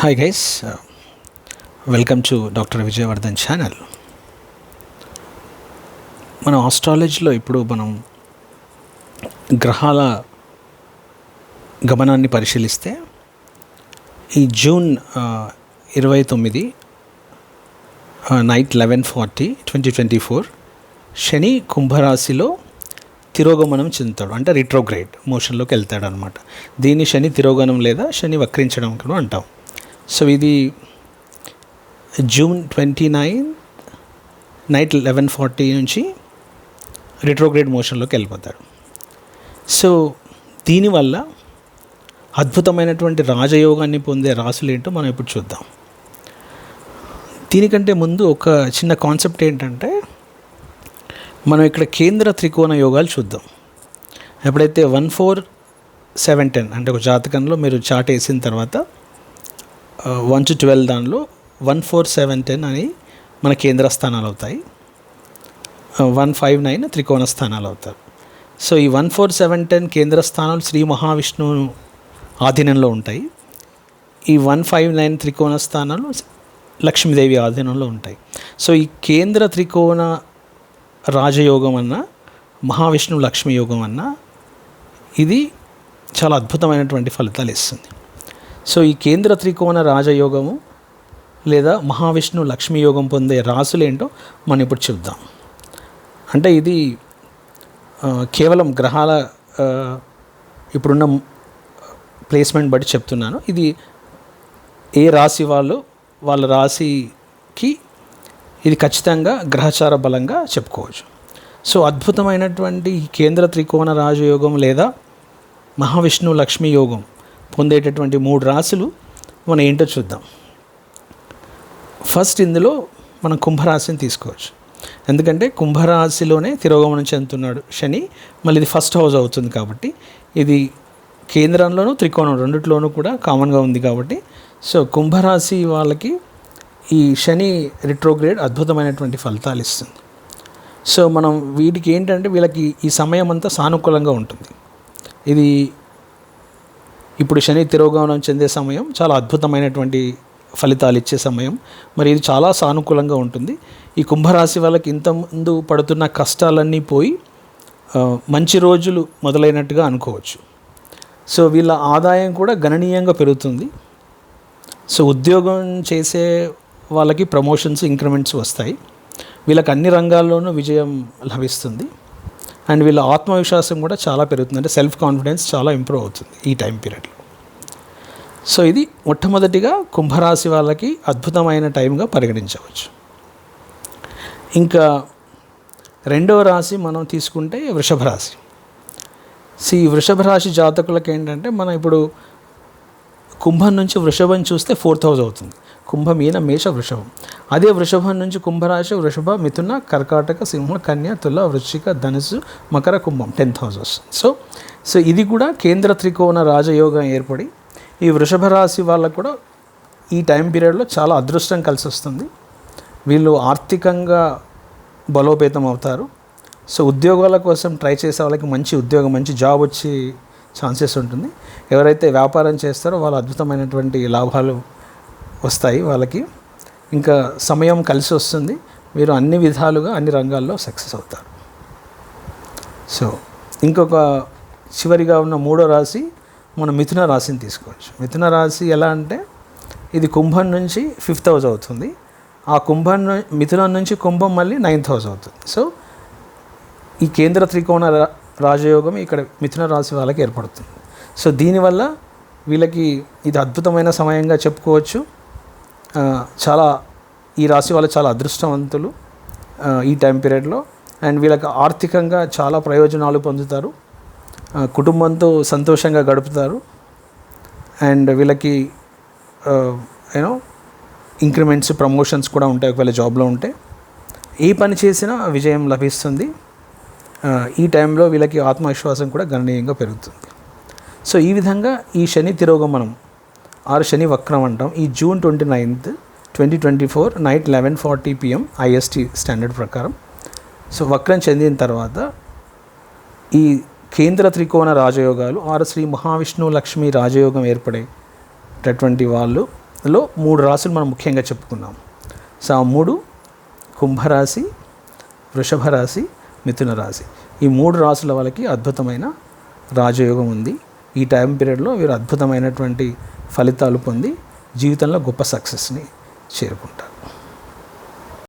Hi guys welcome to doctor Vijayavardhan channel మనం ఆస్ట్రాలజీలో ఇప్పుడు మనం గ్రహాల గమనాన్ని పరిశీలిస్తే ఈ జూన్ ఇరవై తొమ్మిది night eleven forty twenty twenty four Shani కుంభరాశిలో తిరోగమనం చెందుతాడు. అంటే రిట్రోగ్రేడ్ మోషన్లోకి వెళ్తాడు అనమాట దీన్ని శని తిరోగమనం లేదా శని వక్రించడం కూడా అంటాం. సో ఇది June twenty nine night eleven forty నుంచి రిట్రోగ్రేడ్ మోషన్లోకి వెళ్ళిపోతాడు. సో దీనివల్ల అద్భుతమైనటువంటి రాజయోగాన్ని పొందే రాసులు ఏంటో మనం ఇప్పుడు చూద్దాం. దీనికంటే ముందు ఒక చిన్న కాన్సెప్ట్ ఏంటంటే మనం ఇక్కడ కేంద్ర త్రికోణ యోగాలు చూద్దాం. ఎప్పుడైతే వన్ ఫోర్ సెవెన్ టెన్ అంటే ఒక జాతకంలో మీరు చాట్ వేసిన తర్వాత వన్ టు ట్వెల్వ్ దానిలో వన్ ఫోర్ సెవెన్ టెన్ అని మన కేంద్ర స్థానాలు అవుతాయి. వన్ ఫైవ్ నైన్ త్రికోణ స్థానాలు అవుతారు సో ఈ వన్ ఫోర్ సెవెన్ టెన్ కేంద్ర స్థానాలు శ్రీ మహావిష్ణువు ఆధీనంలో ఉంటాయి. ఈ వన్ ఫైవ్ నైన్ త్రికోణ స్థానాలు లక్ష్మీదేవి ఆధీనంలో ఉంటాయి. సో ఈ కేంద్ర త్రికోణ రాజయోగం అన్న మహావిష్ణువు లక్ష్మీ యోగం అన్న ఇది చాలా అద్భుతమైనటువంటి ఫలితాలు ఇస్తుంది. సో ఈ కేంద్ర త్రికోణ రాజయోగము లేదా మహావిష్ణు లక్ష్మీ యోగం పొందే రాసులు ఏంటో మనం ఇప్పుడు చూద్దాం. అంటే ఇది కేవలం గ్రహాల ఇప్పుడున్న ప్లేస్మెంట్ బట్టి చెప్తున్నాను. ఇది ఏ రాశి వాళ్ళు వాళ్ళ రాశికి ఇది ఖచ్చితంగా గ్రహచార బలంగా చెప్పుకోవచ్చు. సో అద్భుతమైనటువంటి కేంద్ర త్రికోణ రాజయోగం లేదా మహావిష్ణు లక్ష్మీ యోగం పొందేటటువంటి మూడు రాశులు మనం ఏంటో చూద్దాం. ఫస్ట్ ఇందులో మనం కుంభరాశిని తీసుకోవచ్చు. ఎందుకంటే కుంభరాశిలోనే తిరోగమనం చెందుతున్నాడు శని. మళ్ళీ ఇది ఫస్ట్ హౌస్ అవుతుంది కాబట్టి ఇది కేంద్రంలోనూ త్రికోణం రెండిట్లోనూ కూడా కామన్గా ఉంది కాబట్టి. సో కుంభరాశి వాళ్ళకి ఈ శని రిట్రోగ్రేడ్ అద్భుతమైనటువంటి ఫలితాలు ఇస్తుంది. సో మనం వీటికి ఏంటంటే వీళ్ళకి ఈ సమయం అంతా సానుకూలంగా ఉంటుంది. ఇది ఇప్పుడు శని తిరోగమనం చెందే సమయం చాలా అద్భుతమైనటువంటి ఫలితాలు ఇచ్చే సమయం. మరి ఇది చాలా సానుకూలంగా ఉంటుంది. ఈ కుంభరాశి వాళ్ళకి ఇంత ముందు పడుతున్న కష్టాలన్నీ పోయి మంచి రోజులు మొదలైనట్టుగా అనుకోవచ్చు. సో వీళ్ళ ఆదాయం కూడా గణనీయంగా పెరుగుతుంది. సో ఉద్యోగం చేసే వాళ్ళకి ప్రమోషన్స్ ఇంక్రిమెంట్స్ వస్తాయి. వీళ్ళకి అన్ని రంగాల్లోనూ విజయం లభిస్తుంది. అండ్ వీళ్ళ ఆత్మవిశ్వాసం కూడా చాలా పెరుగుతుంది. అంటే సెల్ఫ్ కాన్ఫిడెన్స్ చాలా ఇంప్రూవ్ అవుతుంది ఈ టైం పీరియడ్లో సో ఇది మొట్టమొదటిగా కుంభరాశి వాళ్ళకి అద్భుతమైన టైంగా పరిగణించవచ్చు. ఇంకా రెండవ రాశి మనం తీసుకుంటే వృషభ రాశి. సో ఈ వృషభ రాశి జాతకులకు ఏంటంటే మనం ఇప్పుడు కుంభం నుంచి వృషభం చూస్తే ఫోర్త్ హౌస్ అవుతుంది. కుంభం ఈయన మేష వృషభం. అదే వృషభం నుంచి కుంభరాశి వృషభ మిథున కర్కాటక సింహ కన్య తుల వృశ్చిక ధనుసు మకర కుంభం టెన్త్ హౌసెస్ సో సో ఇది కూడా కేంద్ర త్రికోణ రాజయోగం ఏర్పడి ఈ వృషభ రాశి వాళ్ళకు కూడా ఈ టైం పీరియడ్లో చాలా అదృష్టం కలిసి వస్తుంది వీళ్ళు ఆర్థికంగా బలోపేతం అవుతారు. సో ఉద్యోగాల కోసం ట్రై చేసే వాళ్ళకి మంచి ఉద్యోగం మంచి జాబ్ వచ్చి ఛాన్సెస్ ఉంటుంది. ఎవరైతే వ్యాపారం చేస్తారో వాళ్ళు అద్భుతమైనటువంటి లాభాలు వస్తాయి వాళ్ళకి. ఇంకా సమయం కలిసి వస్తుంది. మీరు అన్ని విధాలుగా అన్ని రంగాల్లో సక్సెస్ అవుతారు. సో ఇంకొక చివరిగా ఉన్న మూడో రాశి మనం మిథున రాశిని తీసుకోవచ్చు. మిథున రాశి ఎలా అంటే ఇది కుంభం నుంచి ఫిఫ్త్ హౌస్ అవుతుంది. ఆ కుంభం మిథున మిథునం నుంచి కుంభం మళ్ళీ నైన్త్ హౌస్ అవుతుంది. సో ఈ కేంద్ర త్రికోణ రా- రాజయోగం ఇక్కడ మిథున రాశి వాళ్ళకి ఏర్పడుతుంది. సో దీనివల్ల వీళ్ళకి ఇది అద్భుతమైన సమయంగా చెప్పుకోవచ్చు. చాలా ఈ రాశి వాళ్ళు చాలా అదృష్టవంతులు ఈ టైం పీరియడ్లో అండ్ వీళ్ళకి ఆర్థికంగా చాలా ప్రయోజనాలు పొందుతారు. కుటుంబంతో సంతోషంగా గడుపుతారు. అండ్ వీళ్ళకి యూనో ఇంక్రిమెంట్స్ ప్రమోషన్స్ కూడా ఉంటాయి ఒకవేళ జాబ్లో ఉంటే. ఏ పని చేసినా విజయం లభిస్తుంది. ఈ టైంలో వీళ్ళకి ఆత్మవిశ్వాసం కూడా గణనీయంగా పెరుగుతుంది. సో ఈ విధంగా ఈ శని తిరోగమనం ఆరు శని వక్రం అంటాం. ఈ June twenty ninth twenty twenty four night eleven forty PM IST standard ప్రకారం. సో వక్రం చెందిన తర్వాత ఈ కేంద్ర త్రికోణ రాజయోగాలు ఆరు శ్రీ మహావిష్ణువు లక్ష్మి రాజయోగం ఏర్పడేటటువంటి వాళ్ళు లో మూడు రాసులు మనం ముఖ్యంగా చెప్పుకున్నాం. సో ఆ మూడు కుంభరాశి వృషభ రాశి మిథున రాశి. ఈ మూడు రాసుల వాళ్ళకి అద్భుతమైన రాజయోగం ఉంది. ఈ టైం పీరియడ్లో వీరు అద్భుతమైనటువంటి ఫలితాలు పొంది జీవితంలో గొప్ప సక్సెస్ని చేరుకుంటారు.